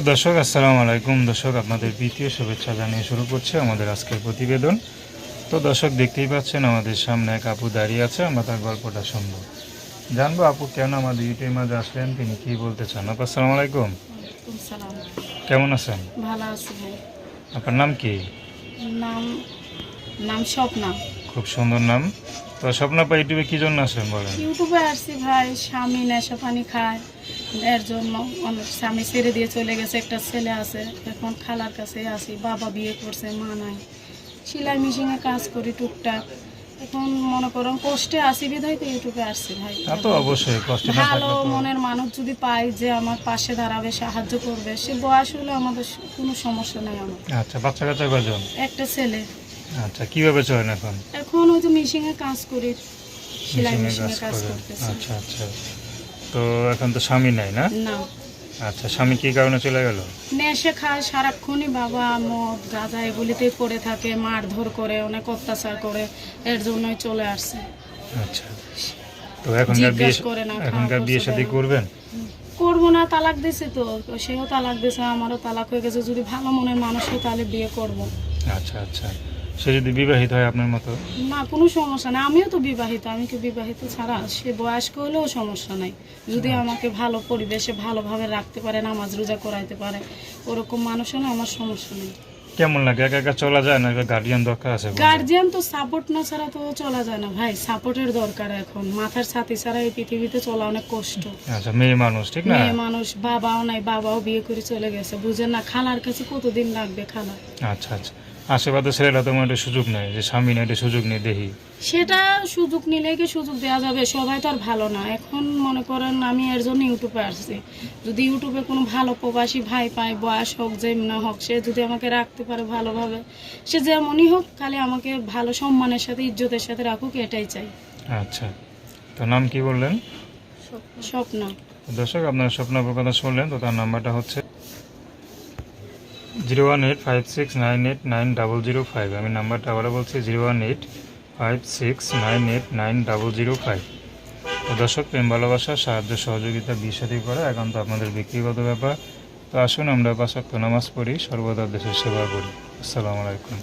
তো দর্শক আসসালামু আলাইকুম। দর্শক আপনাদের দ্বিতীয় শুভেচ্ছা জানিয়ে শুরু করছে আমাদের আজকের প্রতিবেদন। তো দর্শক দেখতেই পাচ্ছেন আমাদের সামনে এক আপু দাঁড়িয়ে আছে আমরা তার গল্পটা শুনব। জানব আপু কেন আমাদের ইউটিউবের মাঝে আসলেন তিনি কি বলতে চান? আপু আসসালামু আলাইকুম। কেমন আছেন? ভালো আছি ভাই। আপনার নাম কি? নাম নাম স্বপ্না। খুব সুন্দর নাম। তো ইউটিউবে কি জন্য আসলেন বলেন? ইউটিউবে আসছি ভাই স্বামী নেশা পানি খায়। এর জন্য স্বামী ছেড়ে দিয়ে চলে গেছে একটা ছেলে আছে। এখন খালার কাছে আসি বাবা বিয়ে করছে মা নাই। সেলাই মেশিনে কাজ করি টুকটাক। এখন মনে কষ্টে আসি বিধায় তো ইউটিউবে আসছি ভাই। তা তো অবশ্যই কষ্ট না ভালো তো মনের মানুষ যদি পাই যে আমার পাশে দাঁড়াবে সাহায্য করবে সে বয়স হলে আমাদের কোনো সমস্যা নেই আমার। আচ্ছা বাচ্চা কাচ্চা কজন একটা ছেলে। আচ্ছা কীভাবে চলেন এখন? এখন ওই তো মেশিনে কাজ করি সেলাই মেশিনে কাজ করতেছি। আচ্ছা আচ্ছা তো এখন তো স্বামী নাই না? না। আচ্ছা স্বামী কি কারণে চলে গেল? নেশে খায় সারাক্ষণই বাবা মদ গাঁজা এগুলিতেই পড়ে থাকে মারধর করে অনেক অত্যাচার করে এর জন্যই চলে আসছে। আচ্ছা। তো এখনকার বিয়ে করে না, খাওয়া এখনকার বিয়ে শাদী করবেন? করব না তালাক দিছে তো তো সেও তালাক দিছে আমারও তালাক হয়ে গেছে যদি ভালো মনের মানুষ হয় তাহলে বিয়ে করব। আচ্ছা আচ্ছা। সে যদি বিবাহিত হয় আপনার মতো? না কোনো সমস্যা নেই। আমিও তো বিবাহিত আমি কি বিবাহিত ছাড়া? সে বয়স্ক হলেও সমস্যা নাই। যদি আমাকে ভালো পরিবেশে ভালোভাবে রাখতে পারে নামাজ রোজা করাইতে পারে ওরকম মানুষ হলে আমার সমস্যা নেই। কেমন লাগে? একা একা চলা যায় না? গার্ডিয়ান দরকার আছে তো সাপোর্ট না ছাড়া তো চলা যায় না ভাই। সাপোর্টের দরকার এখন। মাথার ছাতি ছাড়া এই পৃথিবীতে চলা অনেক কষ্ট। আচ্ছা মেয়ে মানুষ ঠিক না? মেয়ে মানুষ বাবাও নাই বাবাও বিয়ে করে চলে গেছে বুঝেন না খালার কাছে কতদিন লাগবে খালা? আচ্ছা আচ্ছা। আশেপাশে ছেলেরা তোমার একটা সুযোগ নেই যে স্বামী নেই এটা সুযোগ নেই দেখি সেটা সুযোগ নিলে কি সুযোগ দেওয়া যাবে? সবাই তো আর ভালো না। এখন মনে করেন আমি এর জন্য ইউটিউবে আসছি। যদি ইউটিউবে কোনো ভালো প্রবাসী ভাই পায় বয়স হোক যেমন হোক সে যদি আমাকে রাখতে পারে ভালোভাবে সে যেমনই হোক খালি আমাকে ভালো সম্মানের সাথে ইজ্জতের সাথে রাখুক এটাই চাই। আচ্ছা। তো নাম কি বললেন? স্বপ্ন। দর্শক আপনার স্বপ্নপুর কথা শুনলেন তো তার নাম্বারটা হচ্ছে zero one eight five six nine eight nine double zero five. আমি নাম্বারটা আবারও বলছি, zero one eight five six nine eight nine double zero five. তো দর্শক, প্রেম, ভালোবাসা, সাহায্য, সহযোগিতা বিশাদি করা এখন তো আপনাদের ব্যক্তিগত ব্যাপার। তো আসুন, আমরা পাশাক্ত নামাজ পড়ি, সর্বদা দেশের সেবা করি। আসসালামু আলাইকুম।